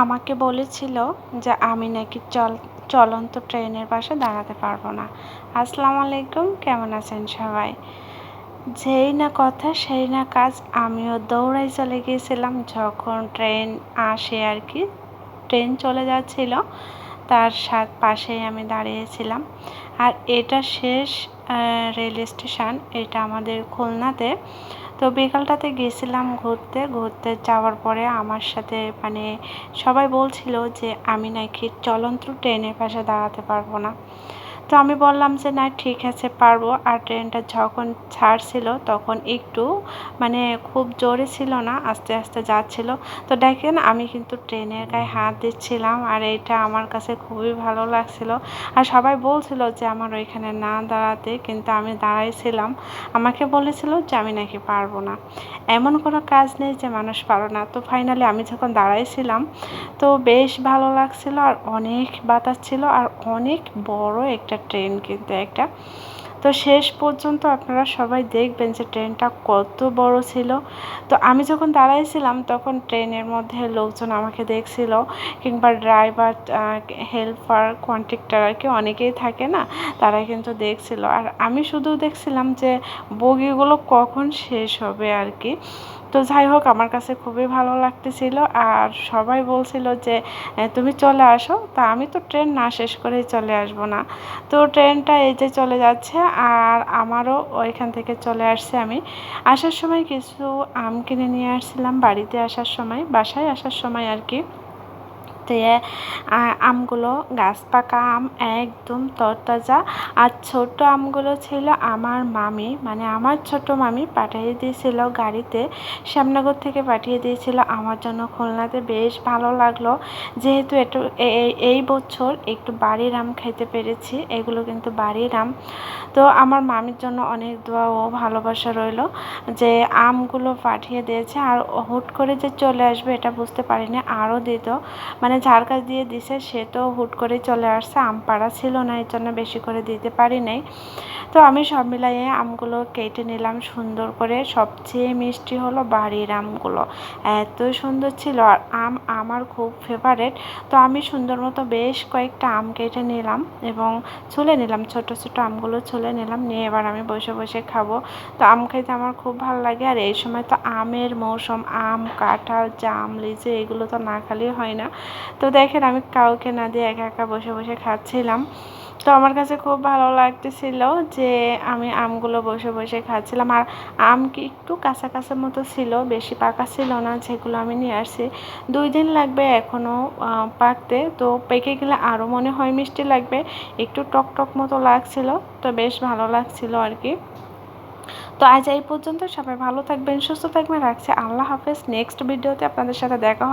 আমাকে বলেছিল যে আমি নাকি চল, চলন্ত ট্রেনের পাশে দাঁড়াতে পারব না। আসসালামু আলাইকুম, কেমন আছেন সবাই? যেই না কথা, সেই না কাজ, আমিও দৌড়াই চলে গিয়েছিলাম। যখন ট্রেন আসে আর কি, ট্রেন চলে যাচ্ছিল, তার সাথ পাশেই আমি দাঁড়িয়েছিলাম। আর এটা শেষ রেল স্টেশন এটা আমাদের খুলনাতে। তো বিকালটাতে গেছিলাম ঘুরতে ঘুরতে যাওয়ার পরে আমার সাথে মানে সবাই বলছিল যে আমি নাকি চলন্ত ট্রেনের পাশে দাঁড়াতে পারব না। তো আমি বললাম যে, না, ঠিক আছে, পারব। আর ট্রেনটা যখন ছাড়ছিল, তখন একটু মানে খুব জোরে ছিল না, আস্তে আস্তে যাচ্ছিল। তো দেখেন, আমি কিন্তু ট্রেনের গায়ে হাত দিচ্ছিলাম, আর এটা আমার কাছে খুবই ভালো লাগছিল। আর সবাই বলছিল যে, আমার ওইখানে না দাঁড়াতে। কিন্তু আমি দাঁড়াইছিলাম। আমাকে বলেছিল যে, আমি নাকি পারব না। এমন কোনো কাজ নেই যে, মানুষ পারো না। তো ফাইনালি আমি যখন দাঁড়াইছিলাম, তো বেশ ভালো লাগছিল, আর অনেক বাতাস ছিল, আর অনেক বড় একটা ট্রেন কিন্তু একটা। তো শেষ পর্যন্ত আপনারা সবাই দেখবেন যে ট্রেনটা কত বড় ছিল। তো আমি যখন দাঁড়াইছিলাম, তখন ট্রেনের মধ্যে লোকজন আমাকে দেখছিল কিংবা ড্রাইভার হেল্পার কন্ট্রাক্টর আর কি অনেকেই থাকে না, তারা কিন্তু দেখছিল। আর আমি শুধু দেখছিলাম যে বগিগুলো কখন শেষ হবে আর কি। তো যাই হোক, আমার কাছে খুবই ভালো লাগতেছিল। আর সবাই বলছিল যে তুমি চলে আসো। তা আমি তো ট্রেন না শেষ করেই চলে আসব না। তো ট্রেনটা এই যে চলে যাচ্ছে, আর আমারও ওইখান থেকে চলে আসছে আমি। আসার সময় কিছু আম কিনে নিয়ে আসছিলাম বাড়িতে আসার সময়, বাসায় আসার সময় আর কি। দিয়ে আমগুলো গাছ পাকা আম একদম তরতাজা। আর ছোট আমগুলো ছিল আমার মামি মানে আমার ছোট মামি পাঠিয়ে দিয়েছিল গাড়িতে, শ্যামনগর থেকে পাঠিয়ে দিয়েছিল আমার জন্য খুলনাতে। বেশ ভালো লাগল, যেহেতু একটু এই বছর একটু বাড়ির আম খেতে পেরেছি, এগুলো কিন্তু বাড়ির আম। তো আমার মামির জন্য অনেক দোয়া ও ভালোবাসা রইল যে আমগুলো পাঠিয়ে দিয়েছে। আর হুট করে যে চলে আসবে এটা বুঝতে পারিনি, আরও দিত। মানে যার কাছ দিয়ে দিছে, সে তো হুট করে চলে আসছে। আম পাড়া ছিল না, এর জন্য বেশি করে দিতে পারি নাই। তো আমি সব মিলাইয়ে আমগুলো কেটে নিলাম, সুন্দর করে। সবচেয়ে মিষ্টি হলো বাড়ির আমগুলো। এত সুন্দর ছিল, আর আম আমার খুব ফেভারেট তো আমি সুন্দর মতো বেশ কয়েকটা আম কেটে নিলাম এবং ছুলে নিলাম, ছোট ছোট আমগুলো ছুলে নিলাম। নিয়ে এবার আমি বসে বসে খাব। তো আম খাইতে আমার খুব ভালো লাগে, আর এই সময় তো আমের মৌসুম। আম, কাঁঠাল, জাম, লিচু, এগুলো তো না খালি হয় না। তো দেখেন আমি কাউকে না দিয়ে একা একা বসে বসে খাচ্ছিলাম। তো আমার কাছে খুব ভালো লাগতেছিল যে আমি আমগুলো বসে বসে খাচ্ছিলাম। আর আম কি একটু কাঁচা কাঁচা মতো ছিল, বেশি পাকা ছিল না, যেগুলো আমি নিয়ে আসছি। দুই দিন লাগবে এখনও পাকতে। তো পেকে গেলে আরও মনে হয় মিষ্টি লাগবে। একটু টক টক মতো লাগছিল, তো বেশ ভালো লাগছিল আর কি। তো আজ এই পর্যন্ত সবাই ভালো থাকবেন, সুস্থ থাকবেন, রাখছে। আল্লাহ হাফেজ। নেক্সট ভিডিওতে আপনাদের সাথে দেখা